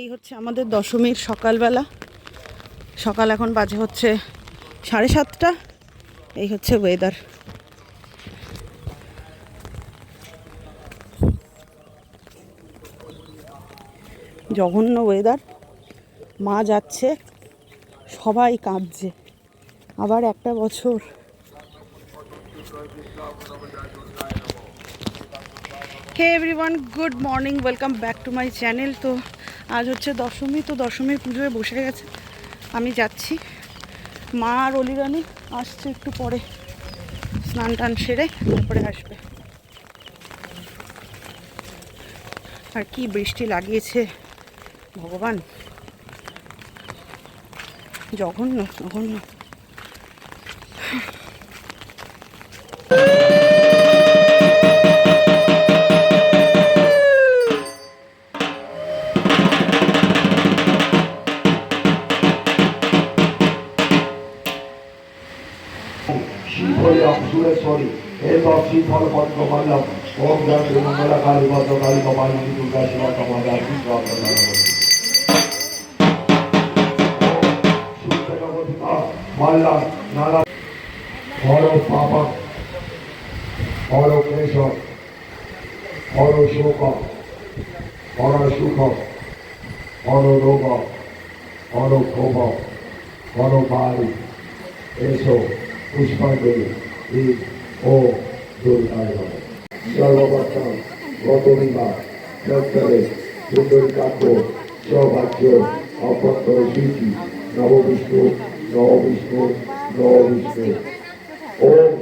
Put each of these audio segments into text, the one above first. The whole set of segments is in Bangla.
এই হচ্ছে আমাদের দশমীর সকালবেলা। সকাল এখন বাজে হচ্ছে সাড়ে সাতটা। এই হচ্ছে ওয়েদার জঘন্য ওয়েদার মা যাচ্ছে, সবাই কাঁদছে। আবার একটা বছর। Hey everyone good morning welcome back to my channel তো আজ হচ্ছে দশমী, তো দশমীর পুজোয় বসে গেছে। আমি যাচ্ছি। মা আর অলিরানি আসছে একটু পরে। স্নান টান সেরে তারপরে আসবে। আর কি বৃষ্টি লাগিয়েছে ভগবান। জঘন্য জঘন্য। শ্রীফলম সুরেশ্বরী এত শ্রীফল পদ্ম মল্লম ওম জয় শ্রী মঙ্গলা কালী ভদ্র কালী কপালী দুর্গা শিবা কমলা মাল্লা নানা হর পাপ, হর ক্লেশ হর শোক পুষ্পাঞ্জলি। এই ও দুর্গায় নমঃ সর্ববর্তম গতমিবা দত্তরে সুন্দরী কাব্য সৌভাগ্য অভ্যন্তর নববিষ্ণু নববিষ্ণু নববিষ্ণু ওম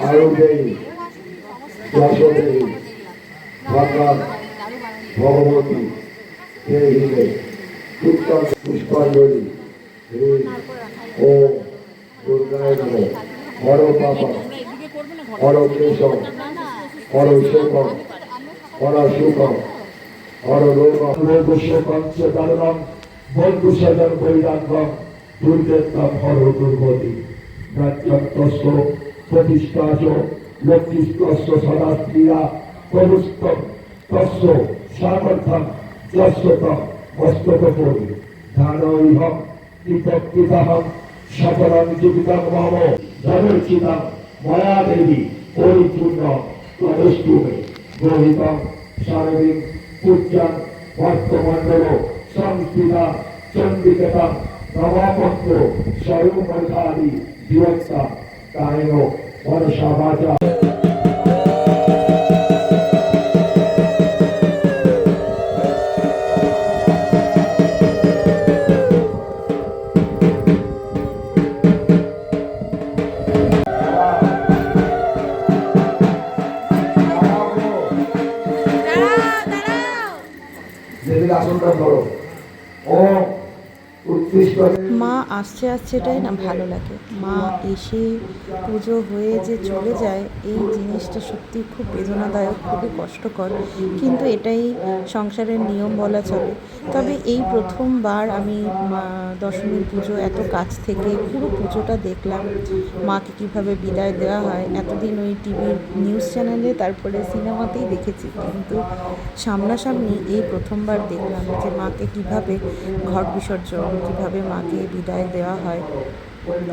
আয়ুর্বেদী যশোদেবী ভগবান ভগবতী হিলে উত্তম পুষ্পাঞ্জলি ওম দুর্গায় নম হর পাপা হর কেশব হর শোকম হর সুখম হর রোগম রোগস্য কঞ্চ কারণম বন্ধু সজন বৈরাগ্যম দুর্গেত্তম হর দুর্গতি। রাজ্যন্তস্য প্রতিষ্ঠা চ লক্ষ্মীস্তস্য সদা ক্রিয়া প্রভুস্তম তস্য সামর্থ্যম যস্যতম ধনুর্চিতং ময়া দেবী পরিপূর্ণ তদস্তুমে গৃহীতং সারদিন পূজ্যং ভক্তমণ্ডল সংস্কৃতা চণ্ডিকতা নবাপত্র স্বয়ংমর্ধাদি বিভক্তা কায়ন মনসা বাচা আসনটা ধরো ও উৎকৃষ্ট মা আসছে আসছে এটাই না ভালো লাগে। মা এসে পুজো হয়ে যে চলে যায়, এই জিনিসটা সত্যি খুব বেদনাদায়ক, খুবই কষ্টকর। কিন্তু এটাই সংসারের নিয়ম বলা চলে। তবে এই প্রথমবার আমি দশমীর পুজো এত কাছ থেকে পুরো পুজোটা দেখলাম। মাকে কীভাবে বিদায় দেওয়া হয়, এতদিন ওই টিভির নিউজ চ্যানেলে, তারপরে সিনেমাতেই দেখেছি। কিন্তু সামনাসামনি এই প্রথমবার দেখলাম যে মাকে কীভাবে ঘর বিসর্জন, কীভাবে মাকে বিদায় দেওয়া হয়।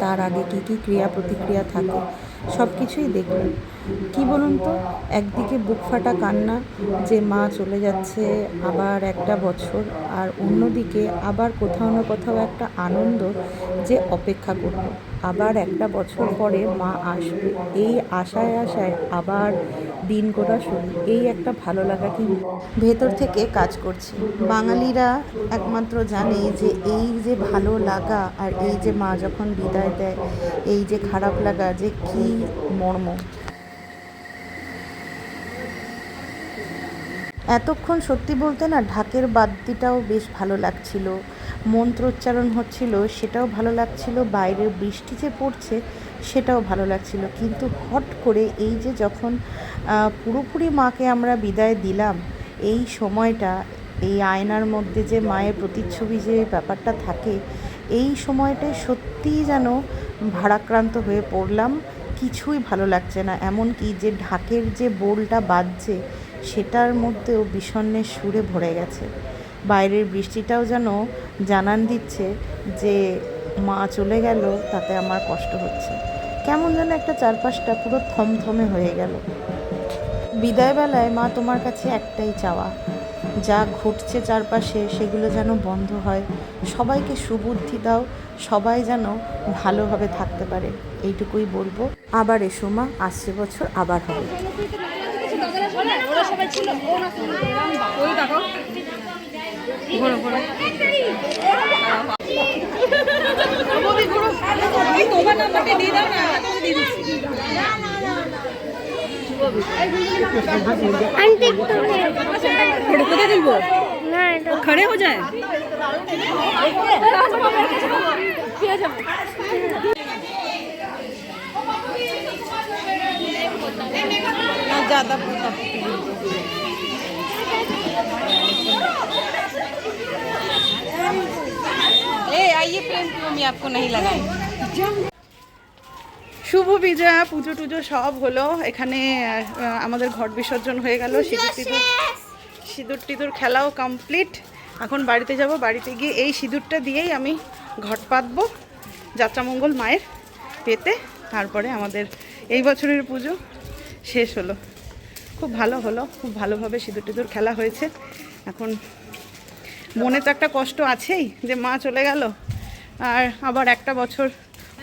তার আগে কী কী ক্রিয়া প্রতিক্রিয়া থাকে, সব কিছুই দেখলেন কী বলুন তো? একদিকে বুক ফাটা কান্না, যে মা চলে যাচ্ছে আবার একটা বছর, আর অন্যদিকে আবার কোথাও না কোথাও একটা আনন্দ যে অপেক্ষা করল। আবার একটা বছর পরে মা আসবে। এই আশায় আশায় আবার দিন গোড়া শুরু। এই একটা ভালো লাগা কিন্তু ভেতর থেকে কাজ করছে। বাঙালিরা একমাত্র জানে যে এই যে ভালো লাগা আর এই যে মা যখন বিদায় দেয়, এই যে খারাপ লাগা যে কী মর্ম। এতক্ষণ সত্যি বলতে না, ঢাকের বাদ্যিটাও বেশ ভালো লাগছিল। মন্ত্রোচ্চারণ হচ্ছিল, সেটাও ভালো লাগছিল বাইরে বৃষ্টি যে পড়ছে সেটাও ভালো লাগছিল। কিন্তু হট করে এই যে যখন পুরোপুরি মাকে আমরা বিদায় দিলাম, এই সময়টা, এই আয়নার মধ্যে যে মায়ের প্রতিচ্ছবি যে ব্যাপারটা থাকে, এই সময়টায় সত্যিই যেন ভারাক্রান্ত হয়ে পড়লাম, কিছুই ভালো লাগছে না। এমনকি যে ঢাকের যে বোলটা বাজছে, সেটার মধ্যেও বিষণ্ণের সুরে ভরে গেছে। বাইরের বৃষ্টিটাও যেন জানান দিচ্ছে যে মা চলে গেল তাতে আমার কষ্ট হচ্ছে কেমন যেন একটা চারপাশটা পুরো থমথমে হয়ে গেল বিদায়বেলায় মা তোমার কাছে একটাই চাওয়া যা ঘটছে চারপাশে সেগুলো যেন বন্ধ হয় সবাইকে সুবুদ্ধি দাও সবাই যেন ভালোভাবে থাকতে পারে এইটুকুই বলব আবার এসো মা আসছে বছর আবার হবে কোথায় তুলবো खड़े हो जाए ज़्यादा ए आइए प्रेम की मम्मी आपको नहीं लगाएंगे শুভ বিজয়া পুজো টুজো সব হলো এখানে আহ, আমাদের ঘট বিসর্জন হয়ে গেল সিঁদুর টিঁদুর সিঁদুর টিঁদুর খেলাও কমপ্লিট এখন বাড়িতে যাব বাড়িতে গিয়ে এই সিঁদুরটা দিয়েই আমি ঘট পাতবো যাত্রামঙ্গল মায়ের পেতে তারপরে আমাদের এই বছরের পুজো শেষ হলো খুব ভালো হলো খুব ভালোভাবে সিঁদুর টিঁদুর খেলা হয়েছে এখন মনে তো একটা কষ্ট আছেই যে মা চলে গেল আর আবার একটা বছর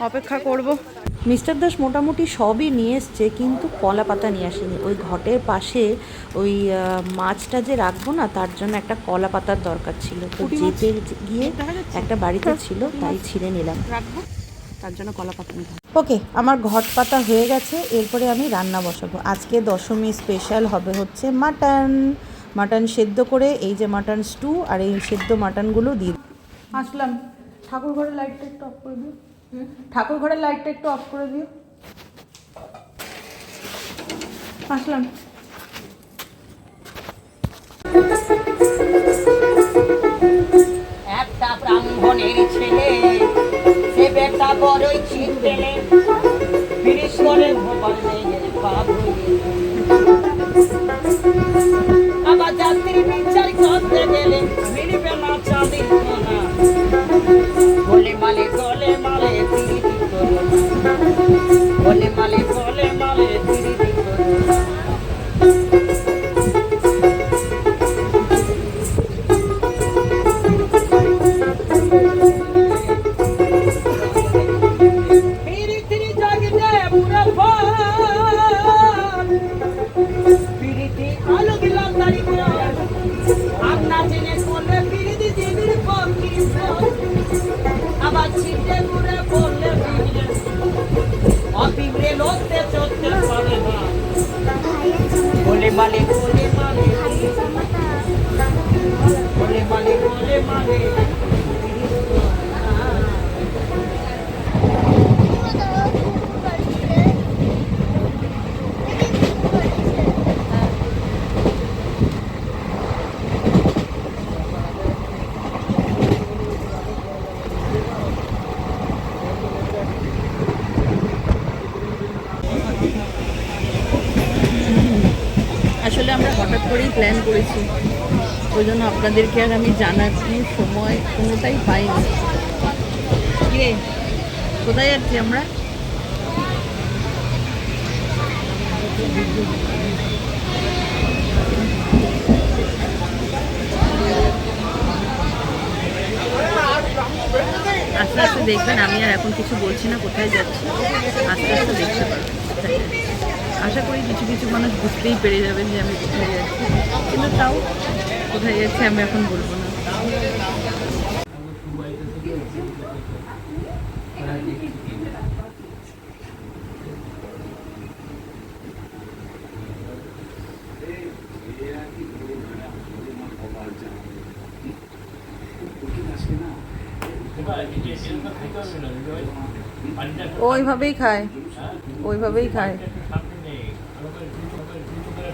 অপেক্ষা করব। মিস্টার দাস মোটামুটি সবই নিয়ে এসছে কিন্তু কলা পাতা নিয়ে আসেনি। ওই ঘটের পাশে ওই মাছটা যে রাখব না তার জন্য একটা কলা পাতার দরকার ছিল। তো যেতে গিয়ে একটা বাড়িতে ছিল তাই ছিঁড়ে নিলাম। তার জন্য কলা পাতা ওকে আমার ঘট পাতা হয়ে গেছে এরপরে আমি রান্না বসাবো। আজকে দশমী স্পেশাল হবে হচ্ছে মাটন। মাটন সেদ্ধ করে এই যে মাটন স্টু আর এই সেদ্ধ মাটনগুলো দিয়ে। আসলাম। ঠাকুর ঘরের লাইটটা একটু অফ করে দিও। ঠাকুর ঘরের লাইটটা একটু অফ করে দিও। আসলাম। একটা ব্রাহ্মণের ছেলে সে বেটা বড়ই ছিট পেলে ফিরিস করে ভোপাল মেয়ের বাপ মালে বলে মালে বলে মালে আসলে আমরা হঠাৎ করেই প্ল্যান করেছি। ওই জন্য আপনাদেরকে আর আমি কোনো সময় কোনোটাই পাইনি। কিরে কোথায় যাচ্ছি আমরা? আস্তে আস্তে দেখবেন, আমি আর এখন কিছু বলছি না, কোথায় যাচ্ছি? আস্তে আস্তে দেখতে যাচ্ছি। আশা করি কিছু কিছু মানুষ বুঝতেই পেরে যাবেন যে আমি কোথায় যাচ্ছি কিন্তু তাও কোথায় যাচ্ছি আমি এখন বলব না। ওইভাবেই খায়। ওইভাবেই খায়।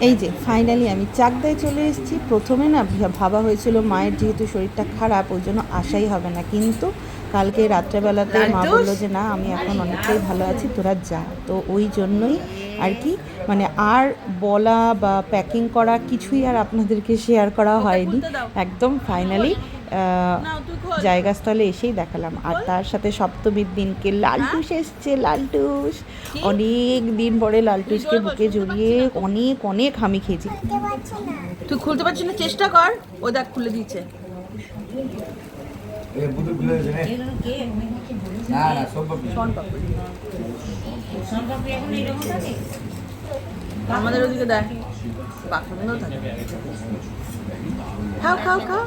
এই যে ফাইনালি আমি চাকদায় চলে এসেছি। প্রথমে না ভাবা হয়েছিল মায়ের যেহেতু শরীরটা খারাপ ওই জন্য আসাই হবে না। কিন্তু কালকে রাত্রেবেলাতে মা বলল যে না আমি এখন অনেকটাই ভালো আছি তোরা যা। তো ওই জন্যই আর কি মানে আর বলা বা প্যাকিং করা কিছুই আর আপনাদেরকে শেয়ার করা হয়নি। একদম ফাইনালি জায়গাস্থলে এসেই দেখালাম। আর তার সাথে সপ্তমীর দিনকে লালটুস এসছে লালটুস। অনেক দিন পরে লালটুসকে বুকে জড়িয়ে অনেক অনেক হামি খেয়েছি। তুই খুলতে পারছিস না? চেষ্টা কর। ও দেখ খুলে দিচ্ছে না। না সব আমাদের ওদিকে দেখ বাথরুমেও থাকে। খাও খাও খাও।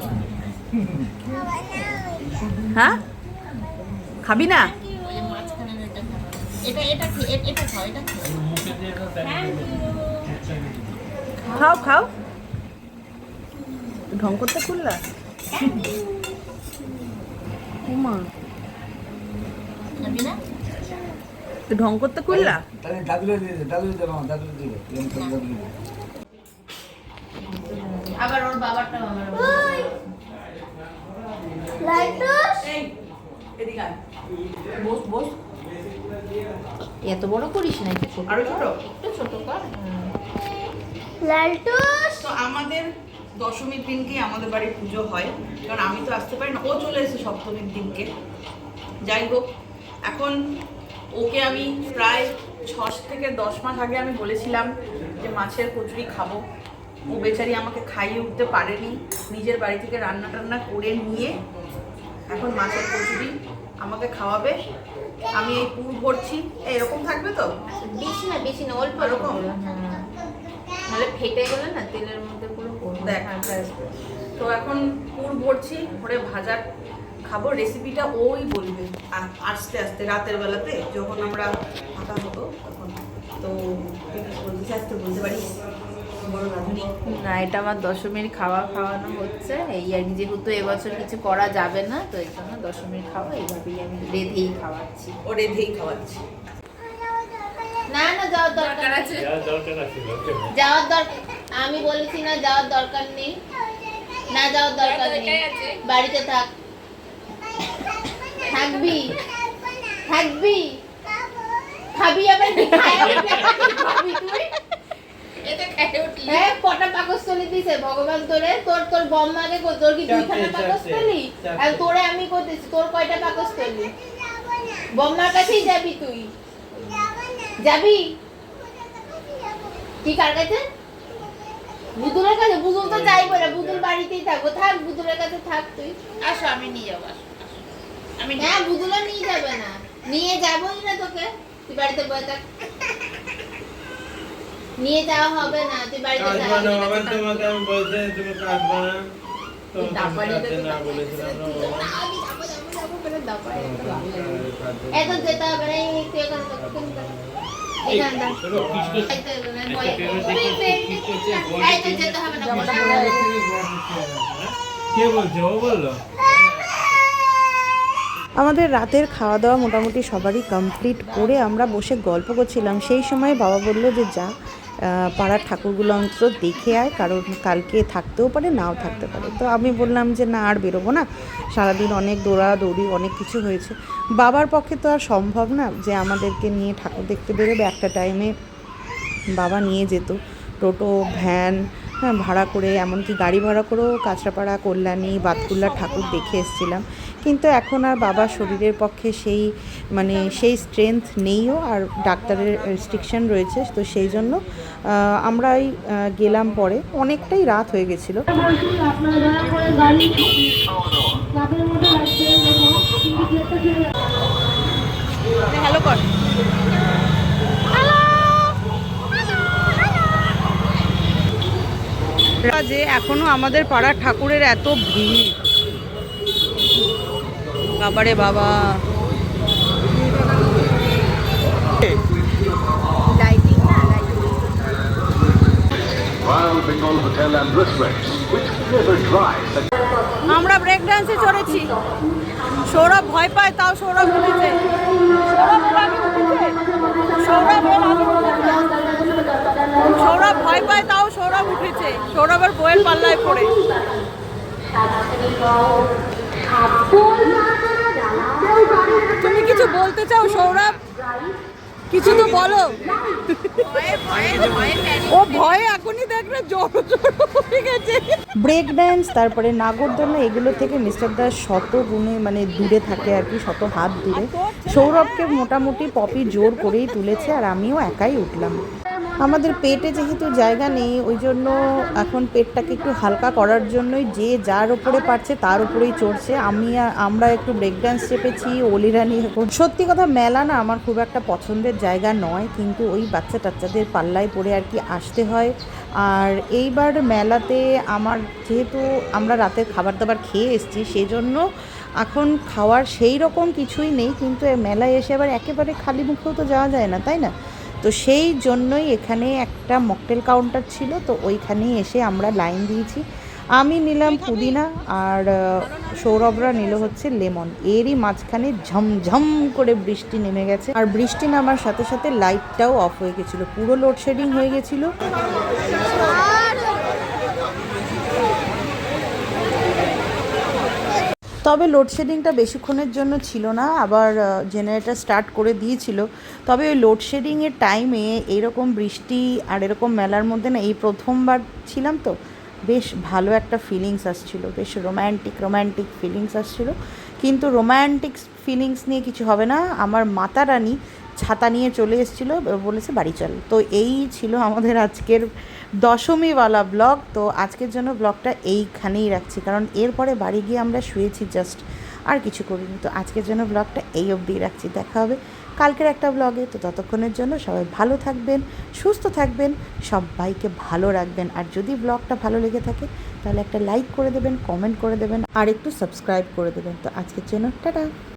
হ্যাঁ? খাবি না? এটা এটা খে- এটা খাও এটা খাও। খাও খাও। ঢং করতে খুললা? উমা। খাবি না? তুই ঢং করতে খুললা। আবার ওর বাবারটা আমার এদিকে আয়। বস বস এত বড় করিস না একটু ছোট আরও ছোট? একটু ছোট কর তো আমাদের দশমীর দিনকে আমাদের বাড়ি পুজো হয়। কারণ আমি তো আসতে পারি না। ও চলে এসেছে সপ্তমীর দিনকে। যাই হোক এখন ওকে আমি প্রায় ছ থেকে দশ মাস আগে আমি বলেছিলাম যে মাছের কচুরি খাব। ও বেচারি আমাকে খাইয়ে উঠতে পারেনি। নিজের বাড়ি থেকে রান্না টান্না করে নিয়ে এখন মাছের কচুরি আমাকে খাওয়াবে আমি এই পুর ভরছি। এরকম থাকবে তো? বেশি না বেশি না অল্প এরকম? নাহলে ফেটে গেলে না তেলের মধ্যে পুরো। দেখ। তো এখন পুর ভরছি ভরে ভাজা খাব। রেসিপিটা ওই বলবে। আস্তে আস্তে রাতের বেলাতে যখন আমরা ফাঁকা হব তখন। তো বলতে চাস তো বলতে পারিস? রাঁধুনি না এটা আমার দশমীর খাওয়া খাওয়ানো হচ্ছে। এই আর কি যেহেতু এবছর কিছু করা যাবে না তো এই জন্য দশমীর খাওয়া এইভাবেই আমি রেধেই খাওয়াচ্ছি। ও রেধেই খাওয়াচ্ছি। না না যাওয়ার দরকার আছে? যাওয়ার দরকার আমি বলেছি না যাওয়ার দরকার নেই। না যাওয়ার দরকার নেই। বাড়িতে থাক। থাকবি? থাকবি? খাবি আবার খাবি তুই? হ্যাঁ কটা পাকস্থলী দিছে ভগবান তোরে তোর তোর বম্মাকে তোর কি দুইখানা পাকস্থলী? আর তোরে আমি করতেছি তোর কয়টা পাকস্থলী? বম্মার কাছেই যাবি তুই। যাবি? কি কার কাছে? বুদুলের কাছে। বুদুল তো যাইবো না বুদুল বাড়িতেই থাকব থাক বুদুলের কাছে থাক তুই। আসো আমি নিয়ে যাব। আমি হ্যাঁ বুদুলও নিয়ে যাবে না। নিয়ে যাবোই না তোকে। তুই বাড়িতে বসে থাক। নিয়ে যাওয়া হবে না তুই বাড়িতে বাবা তোমাকে আমি বলছি তুমি কাটবা না তো কাটতে না বলেছিলাম না আমি যাব যাব যাব করে দাপায় এত যেতে হবে না এই তুই এখানে থাক, এখানে থাক। এখানে থাক। এই তো, এই বয়- এই তো যেতে হবে না বসে থাক। কে বলছে? ও বলল? আমাদের রাতের খাওয়া দাওয়া মোটামুটি সবারই কমপ্লিট করে আমরা বসে গল্প করছিলাম। সেই সময় বাবা বলল যে যা পাড়ার ঠাকুরগুলো অন্তত দেখে আয়, কারণ কালকে থাকতেও পারে, নাও থাকতে পারে। তো আমি বললাম যে, না, আর বেরোবো না। সারাদিন অনেক দৌড়া দৌড়ি অনেক কিছু হয়েছে। বাবার পক্ষে তো আর সম্ভব না যে আমাদেরকে নিয়ে ঠাকুর দেখতে বেরোবে। একটা টাইমে বাবা নিয়ে যেত। টোটো, ভ্যান হ্যাঁ ভাড়া করে, এমনকি গাড়ি ভাড়া করেও কাঁচরাপাড়া, কল্যাণী বাতকুল্লা ঠাকুর দেখে এসেছিলাম। কিন্তু এখন আর বাবার শরীরের পক্ষে সেই মানে সেই স্ট্রেংথ নেইও আর ডাক্তারের রেস্ট্রিকশন রয়েছে, তো সেই জন্য আমরাই গেলাম পরে। অনেকটাই রাত হয়ে গেছিল। হ্যালো যে এখনও আমাদের পাড়ার ঠাকুরের এত ভিড়। বাবারে বাবা। আমরা ব্রেক ডান্সে চড়েছি। সৌরভ ভয় পায় তাও সৌরভ উঠেছে। সৌরভ ভয় পায় তাও সৌরভ উঠেছে। সৌরভের বইয়ের পাল্লায় পড়ে। তুমি কিছু বলতে চাও, সৌরভ? কিছু তো বলো। ও ভয়ে এখনই দেখলে জড় জড় হয়ে ব্রেক ড্যান্স তারপরে নাগরদোলনা এগুলো থেকে মিস্টার দাস শত গুণে মানে দূরে থাকে আর কি, শত হাত দূরে। সৌরভকে মোটামুটি পপি জোর করেই তুলেছে, আর আমিও একাই উঠলাম। আমাদের পেটে যেহেতু জায়গা নেই, ওই জন্য এখন পেটটাকে একটু হালকা করার জন্যই যে যার উপরে পারছে তার উপরেই চড়ছে। আমি আমরা একটু ব্রেক ডান্স চেপেছি অলিরানি এখন। সত্যি কথা, মেলা না আমার খুব একটা পছন্দের জায়গা নয়, কিন্তু ওই বাচ্চা টাচ্চাদের পাল্লায় পড়ে আর কি আসতে হয়। আর এইবার মেলাতে আমার যেহেতু আমরা রাতের খাবার দাবার খেয়ে এসেছি, সেজন্য এখন খাওয়ার সেই রকম কিছুই নেই, কিন্তু মেলায় এসে আবার একেবারে খালি মুখেও তো যাওয়া যায় না, তাই না? তো সেই জন্যই এখানে একটা মকটেল কাউন্টার ছিল তো ওইখানেই এসে আমরা লাইন দিয়েছি। আমি নিলাম পুদিনা আর সৌরভরা নিল হচ্ছে লেমন। এরই মাঝখানে ঝমঝম করে বৃষ্টি নেমে গেছে। আর বৃষ্টি নামার সাথে সাথে লাইটটাও অফ হয়ে গেছিল। পুরো লোডশেডিং হয়ে গেছিল। তবে লোডশেডিংটা বেশিক্ষণের জন্য ছিল না, আবার জেনারেটার স্টার্ট করে দিয়েছিল। তবে ওই লোডশেডিংয়ের টাইমে এইরকম বৃষ্টি আর এরকম মেলার মধ্যে না, এই প্রথমবার ছিলাম তো, বেশ ভালো একটা ফিলিংস আসছিল, বেশ রোম্যান্টিক রোম্যান্টিক ফিলিংস আসছিল। কিন্তু রোম্যান্টিক ফিলিংস নিয়ে কিছু হবে না। আমার মাতা রানী ছাতা নিয়ে চলে এসেছিল, বলেছে বাড়ি চল। তো এই ছিল আমাদের আজকের দশমীওয়ালা ব্লগ। তো আজকের জন্য ব্লগটা এইখানেই রাখছি, কারণ এরপরে বাড়ি গিয়ে আমরা শুয়েছি জাস্ট আর কিছু করিনি। তো আজকের জন্য ব্লগটা এই অবধি রাখছি, দেখা হবে কালকের একটা ব্লগে। তো ততক্ষণের জন্য সবাই ভালো থাকবেন, সুস্থ থাকবেন, সবাইকে ভালো রাখবেন। আর যদি ব্লগটা ভালো লেগে থাকে, তাহলে একটা লাইক করে দেবেন কমেন্ট করে দেবেন, আর একটু সাবস্ক্রাইব করে দেবেন। তো আজকের জন্য টাটা।